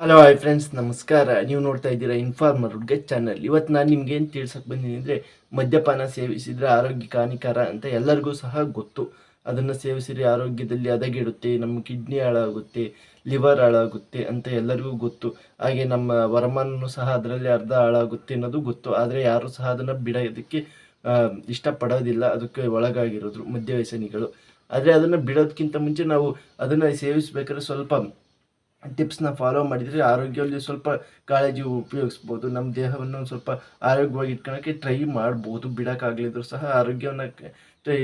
Hello hi friends ನಮಸ್ಕಾರ. ನೀವು ನೋಡ್ತಾ ಇದ್ದೀರಾ ಇನ್ಫಾರ್ಮರ್ ಹುಡ್ಗ ಚಾನಲ್ ಇವತ್ತು ನಾನು ನಿಮ್ಗೆ ಏನು ತಿಳ್ಸಕ್ಕೆ ಬಂದಿದ್ದೀನಿ ಅಂದರೆ, ಮದ್ಯಪಾನ ಸೇವಿಸಿದರೆ ಆರೋಗ್ಯಕ್ಕೆ ಹಾನಿಕಾರ ಅಂತ ಎಲ್ಲರಿಗೂ ಸಹ ಗೊತ್ತು. ಅದನ್ನು ಸೇವಿಸಿದರೆ ಆರೋಗ್ಯದಲ್ಲಿ ಹದಗೆಡುತ್ತೆ ನಮ್ಮ ಕಿಡ್ನಿ ಹಾಳಾಗುತ್ತೆ ಲಿವರ್ ಹಾಳಾಗುತ್ತೆ ಅಂತ ಎಲ್ಲರಿಗೂ ಗೊತ್ತು. ಹಾಗೆ ನಮ್ಮ ವರಮಾನನು ಸಹ ಅದರಲ್ಲಿ ಅರ್ಧ ಹಾಳಾಗುತ್ತೆ ಅನ್ನೋದು ಗೊತ್ತು. ಆದರೆ ಯಾರು ಸಹ ಅದನ್ನು ಬಿಡೋದಕ್ಕೆ ಇಷ್ಟಪಡೋದಿಲ್ಲ. ಅದಕ್ಕೆ ಒಳಗಾಗಿರೋದು ಮದ್ಯ ವ್ಯಸನಿಗಳು ಆದರೆ ಅದನ್ನು ಬಿಡೋದಕ್ಕಿಂತ ಮುಂಚೆ ನಾವು ಅದನ್ನು ಸೇವಿಸಬೇಕಾದ್ರೆ ಸ್ವಲ್ಪ ಟಿಪ್ಸ್ನ ಫಾಲೋ ಮಾಡಿದರೆ ಆರೋಗ್ಯದಲ್ಲಿ ಸ್ವಲ್ಪ ಕಾಳಜಿ ಉಪಯೋಗಿಸ್ಬೋದು. ನಮ್ಮ ದೇಹವನ್ನು ಸ್ವಲ್ಪ ಆರೋಗ್ಯವಾಗಿ ಇಟ್ಕೊಳಕ್ಕೆ ಟ್ರೈ ಮಾಡ್ಬೋದು. ಬಿಡೋಕ್ಕಾಗಲಿದ್ರು ಸಹ ಆರೋಗ್ಯವನ್ನು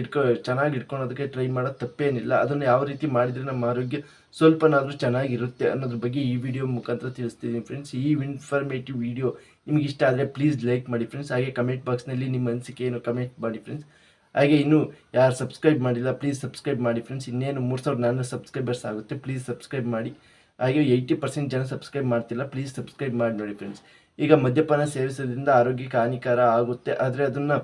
ಇಟ್ಕೊ, ಚೆನ್ನಾಗಿ ಇಟ್ಕೊಳೋದಕ್ಕೆ ಟ್ರೈ ಮಾಡೋದು ತಪ್ಪೇನಿಲ್ಲ. ಅದನ್ನು ಯಾವ ರೀತಿ ಮಾಡಿದರೆ ನಮ್ಮ ಆರೋಗ್ಯ ಸ್ವಲ್ಪನಾದರೂ ಚೆನ್ನಾಗಿರುತ್ತೆ ಅನ್ನೋದ್ರ ಬಗ್ಗೆ ಈ ವಿಡಿಯೋ ಮುಖಾಂತರ ತಿಳಿಸ್ತಿದ್ದೀನಿ ಫ್ರೆಂಡ್ಸ್ ಈ ಇನ್ಫಾರ್ಮೇಟಿವ್ ವಿಡಿಯೋ ನಿಮ್ಗೆ ಇಷ್ಟ ಆದರೆ ಪ್ಲೀಸ್ ಲೈಕ್ ಮಾಡಿ ಫ್ರೆಂಡ್ಸ್ ಹಾಗೆ ಕಮೆಂಟ್ ಬಾಕ್ಸ್ನಲ್ಲಿ ನಿಮ್ಮ ಅನಿಸಿಕೆ ಏನು ಕಮೆಂಟ್ ಮಾಡಿ ಫ್ರೆಂಡ್ಸ್ ಹಾಗೆ ಇನ್ನೂ ಯಾರು ಸಬ್ಸ್ಕ್ರೈಬ್ ಮಾಡಿಲ್ಲ ಪ್ಲೀಸ್ ಸಬ್ಸ್ಕ್ರೈಬ್ ಮಾಡಿ ಫ್ರೆಂಡ್ಸ್ ಇನ್ನೇನು ಮೂರು ಸಾವಿರದ ನಾನ್ನೂರು ಸಬ್ಸ್ಕ್ರೈಬರ್ಸ್ ಆಗುತ್ತೆ ಪ್ಲೀಸ್ ಸಬ್ಸ್ಕ್ರೈಬ್ ಮಾಡಿ. ಹಾಗೆ ಏಯ್ಟಿ ಪರ್ಸೆಂಟ್ ಜನ ಸಬ್ಸ್ಕ್ರೈಬ್ ಮಾಡ್ತಿಲ್ಲ ಪ್ಲೀಸ್ ಸಬ್ಸ್ಕ್ರೈಬ್ ಮಾಡಿ ನೋಡಿ ಫ್ರೆಂಡ್ಸ್ ಈಗ ಮದ್ಯಪಾನ ಸೇವಿಸೋದ್ರಿಂದ ಆರೋಗ್ಯಕ್ಕೆ ಹಾನಿಕರ ಆಗುತ್ತೆ. ಆದರೆ ಅದನ್ನು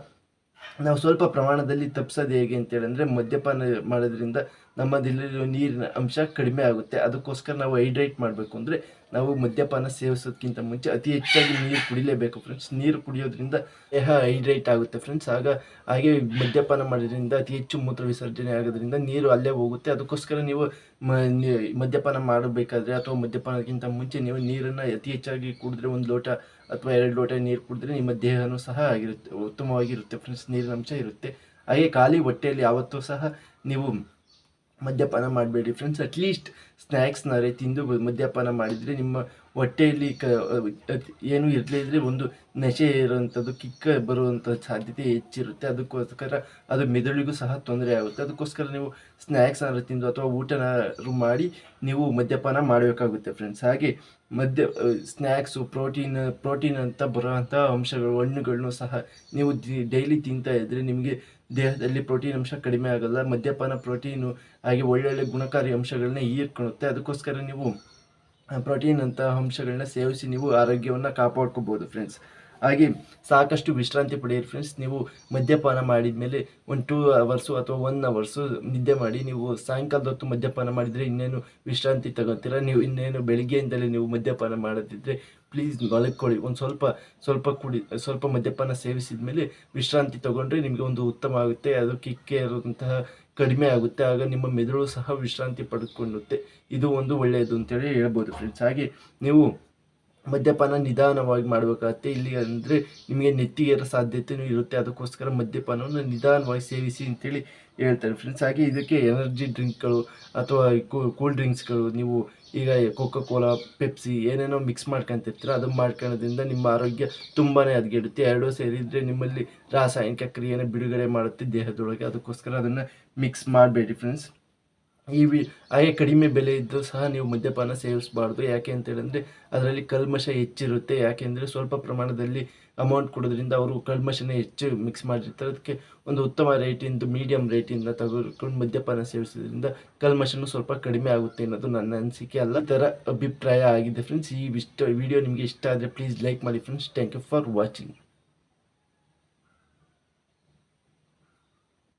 ನಾವು ಸ್ವಲ್ಪ ಪ್ರಮಾಣದಲ್ಲಿ ತಪ್ಪಿಸೋದು ಹೇಗೆ ಅಂತೇಳಿ ಅಂದರೆ ಮದ್ಯಪಾನ ಮಾಡೋದ್ರಿಂದ ನಮ್ಮದಲ್ಲಿರೋ ನೀರಿನ ಅಂಶ ಕಡಿಮೆ ಆಗುತ್ತೆ. ಅದಕ್ಕೋಸ್ಕರ ನಾವು ಹೈಡ್ರೇಟ್ ಮಾಡಬೇಕು ಅಂದರೆ ನಾವು ಮದ್ಯಪಾನ ಸೇವಿಸೋದಕ್ಕಿಂತ ಮುಂಚೆ ಅತಿ ಹೆಚ್ಚಾಗಿ ನೀರು ಕುಡಿಲೇಬೇಕು ಫ್ರೆಂಡ್ಸ್. ನೀರು ಕುಡಿಯೋದ್ರಿಂದ ದೇಹ ಹೈಡ್ರೇಟ್ ಆಗುತ್ತೆ ಫ್ರೆಂಡ್ಸ್. ಆಗ ಹಾಗೆ ಮದ್ಯಪಾನ ಮಾಡೋದ್ರಿಂದ ಅತಿ ಹೆಚ್ಚು ಮೂತ್ರ ವಿಸರ್ಜನೆ ಆಗೋದ್ರಿಂದ ನೀರು ಅಲ್ಲೇ ಹೋಗುತ್ತೆ. ಅದಕ್ಕೋಸ್ಕರ ನೀವು ಮದ್ಯಪಾನ ಮಾಡಬೇಕಾದ್ರೆ ಅಥವಾ ಮದ್ಯಪಾನಕ್ಕಿಂತ ಮುಂಚೆ ನೀವು ನೀರನ್ನು ಅತಿ ಹೆಚ್ಚಾಗಿ ಕುಡಿದ್ರೆ ಒಂದು ಲೋಟ ಅಥವಾ ಎರಡು ಲೋಟ ನೀರು ಕುಡಿದ್ರೆ ನಿಮ್ಮ ದೇಹನೂ ಸಹ ಆಗಿರುತ್ತೆ, ಉತ್ತಮವಾಗಿರುತ್ತೆ ಫ್ರೆಂಡ್ಸ್. ನೀರಿನ ಅಂಶ ಇರುತ್ತೆ. ಹಾಗೆ ಖಾಲಿ ಹೊಟ್ಟೆಯಲ್ಲಿ ಯಾವತ್ತೂ ಸಹ ನೀವು ಮದ್ಯಪಾನ ಮಾಡಬೇಡಿ. ಫ್ರೆಂಡ್ಸ್ ಅಟ್ಲೀಸ್ಟ್ ಸ್ನ್ಯಾಕ್ಸ್ನಾರೆ ತಿಂದು ಮದ್ಯಪಾನ ಮಾಡಿದರೆ ನಿಮ್ಮ ಹೊಟ್ಟೆಯಲ್ಲಿ ಕ ಏನೂ ಇರಲೇ ಇದ್ದರೆ ಒಂದು ನಶೆ ಇರುವಂಥದ್ದು, ಕಿಕ್ಕ ಬರುವಂಥ ಸಾಧ್ಯತೆ ಹೆಚ್ಚಿರುತ್ತೆ. ಅದಕ್ಕೋಸ್ಕರ ಅದು ಮೆದುಳಿಗೂ ಸಹ ತೊಂದರೆ ಆಗುತ್ತೆ. ಅದಕ್ಕೋಸ್ಕರ ನೀವು ಸ್ನ್ಯಾಕ್ಸ್ ಸ್ನ್ಯಾಕ್ಸ್ನಾರು ತಿಂದು ಅಥವಾ ಊಟನಾರು ಮಾಡಿ ನೀವು ಮದ್ಯಪಾನ ಮಾಡಬೇಕಾಗುತ್ತೆ ಫ್ರೆಂಡ್ಸ್. ಹಾಗೆ ಮದ್ಯ ಸ್ನ್ಯಾಕ್ಸು, ಪ್ರೋಟೀನ್ ಪ್ರೋಟೀನ್ ಅಂತ ಬರುವಂಥ ಅಂಶಗಳು ಹಣ್ಣುಗಳನ್ನು ಸಹ ನೀವು ಡೈಲಿ ತಿಂತಾ ಇದ್ದರೆ ನಿಮಗೆ ದೇಹದಲ್ಲಿ ಪ್ರೋಟೀನ್ ಅಂಶ ಕಡಿಮೆ ಆಗಲ್ಲ. ಮದ್ಯಪಾನ ಪ್ರೋಟೀನು ಹಾಗೆ ಒಳ್ಳೊಳ್ಳೆ ಗುಣಕಾರಿ ಅಂಶಗಳನ್ನ ಹೀರ್ಕೊಳ್ಳುತ್ತೆ ಅದಕ್ಕೋಸ್ಕರ ನೀವು ಪ್ರೋಟೀನ್ ಅಂತ ಅಂಶಗಳನ್ನ ಸೇವಿಸಿ ನೀವು ಆರೋಗ್ಯವನ್ನು ಕಾಪಾಡ್ಕೋಬೋದು ಫ್ರೆಂಡ್ಸ್ ಹಾಗೆ ಸಾಕಷ್ಟು ವಿಶ್ರಾಂತಿ ಪಡೆಯಿರಿ ಫ್ರೆಂಡ್ಸ್ ನೀವು ಮದ್ಯಪಾನ ಮಾಡಿದ ಮೇಲೆ ಒಂದು ಟೂ ಅವರ್ಸು ಅಥವಾ ಒನ್ ಅವರ್ಸು ನಿದ್ದೆ ಮಾಡಿ ನೀವು ಸಾಯಂಕಾಲದ ಹೊತ್ತು ಮದ್ಯಪಾನ ಮಾಡಿದರೆ ಇನ್ನೇನು ವಿಶ್ರಾಂತಿ ತಗೋತೀರ? ನೀವು ಇನ್ನೇನು ಬೆಳಿಗ್ಗೆಯಿಂದಲೇ ನೀವು ಮದ್ಯಪಾನ ಮಾಡದಿದ್ದರೆ ಪ್ಲೀಸ್ ಮಲಕ್ಕೊಳ್ಳಿ ಒಂದು ಸ್ವಲ್ಪ ಸ್ವಲ್ಪ ಕುಡಿ, ಸ್ವಲ್ಪ ಮದ್ಯಪಾನ ಸೇವಿಸಿದ ಮೇಲೆ ವಿಶ್ರಾಂತಿ ತಗೊಂಡ್ರೆ ನಿಮಗೆ ಒಂದು ಉತ್ತಮ ಆಗುತ್ತೆ. ಅದು ಕಿಕ್ಕೆ ಇರುವಂತಹ ಕಡಿಮೆ ಆಗುತ್ತೆ ಆಗ ನಿಮ್ಮ ಮೆದುಳು ಸಹ ವಿಶ್ರಾಂತಿ ಪಡೆದುಕೊಳ್ಳುತ್ತೆ. ಇದು ಒಂದು ಒಳ್ಳೆಯದು ಅಂತೇಳಿ ಹೇಳ್ಬೋದು ಫ್ರೆಂಡ್ಸ್ ಹಾಗೆ ನೀವು ಮದ್ಯಪಾನ ನಿಧಾನವಾಗಿ ಮಾಡಬೇಕಾಗತ್ತೆ. ಇಲ್ಲಿ ಅಂದರೆ ನಿಮಗೆ ನೆತ್ತಿಗೇರೋ ಸಾಧ್ಯತೆಯೂ ಇರುತ್ತೆ. ಅದಕ್ಕೋಸ್ಕರ ಮದ್ಯಪಾನವನ್ನು ನಿಧಾನವಾಗಿ ಸೇವಿಸಿ ಅಂತೇಳಿ ಹೇಳ್ತಾರೆ. ಫ್ರೆಂಡ್ಸ್ ಹಾಗೆ ಇದಕ್ಕೆ ಎನರ್ಜಿ ಡ್ರಿಂಕ್ಗಳು ಅಥವಾ ಕೂಲ್ ಡ್ರಿಂಕ್ಸ್ಗಳು ನೀವು ಈಗ ಕೋಕೋ ಕೋಲಾ ಪೆಪ್ಸಿ ಏನೇನೋ ಮಿಕ್ಸ್ ಮಾಡ್ಕೊಂತಿರ್ತೀರ, ಅದನ್ನು ಮಾಡ್ಕೊಳ್ಳೋದ್ರಿಂದ ನಿಮ್ಮ ಆರೋಗ್ಯ ತುಂಬಾ ಹದಗೆಡುತ್ತೆ. ಎರಡೂ ಸೇರಿದರೆ ನಿಮ್ಮಲ್ಲಿ ರಾಸಾಯನಿಕ ಕ್ರಿಯೆನ ಬಿಡುಗಡೆ ಮಾಡುತ್ತೆ ದೇಹದೊಳಗೆ. ಅದಕ್ಕೋಸ್ಕರ ಅದನ್ನು ಮಿಕ್ಸ್ ಮಾಡಬೇಡಿ ಫ್ರೆಂಡ್ಸ್ ಈ ವಿ ಹಾಗೆ ಕಡಿಮೆ ಬೆಲೆ ಇದ್ದರೂ ಸಹ ನೀವು ಮದ್ಯಪಾನ ಸೇವಿಸಬಾರ್ದು. ಯಾಕೆ ಅಂತ ಹೇಳಿದ್ರೆ ಅದರಲ್ಲಿ ಕಲ್ಮಶ ಹೆಚ್ಚಿರುತ್ತೆ. ಯಾಕೆಂದರೆ ಸ್ವಲ್ಪ ಪ್ರಮಾಣದಲ್ಲಿ ಅಮೌಂಟ್ ಕೊಡೋದ್ರಿಂದ ಅವರು ಕಲ್ಮಶನೇ ಹೆಚ್ಚು ಮಿಕ್ಸ್ ಮಾಡಿರ್ತಾರೆ. ಅದಕ್ಕೆ ಒಂದು ಉತ್ತಮ ರೇಟಿಂದು ಮೀಡಿಯಂ ರೇಟಿಂದ ತಗೊಂಡು ಮದ್ಯಪಾನ ಸೇವಿಸೋದ್ರಿಂದ ಕಲ್ಮಶನು ಸ್ವಲ್ಪ ಕಡಿಮೆ ಆಗುತ್ತೆ ಅನ್ನೋದು ನನ್ನ ಅನಿಸಿಕೆ ಅಲ್ಲ. ಥರ ಅಭಿಪ್ರಾಯ ಆಗಿದೆ ಫ್ರೆಂಡ್ಸ್ ಈ ಇಷ್ಟ ವಿಡಿಯೋ ನಿಮಗೆ ಇಷ್ಟ ಆದರೆ ಪ್ಲೀಸ್ ಲೈಕ್ ಮಾಡಿ friends thank you for watching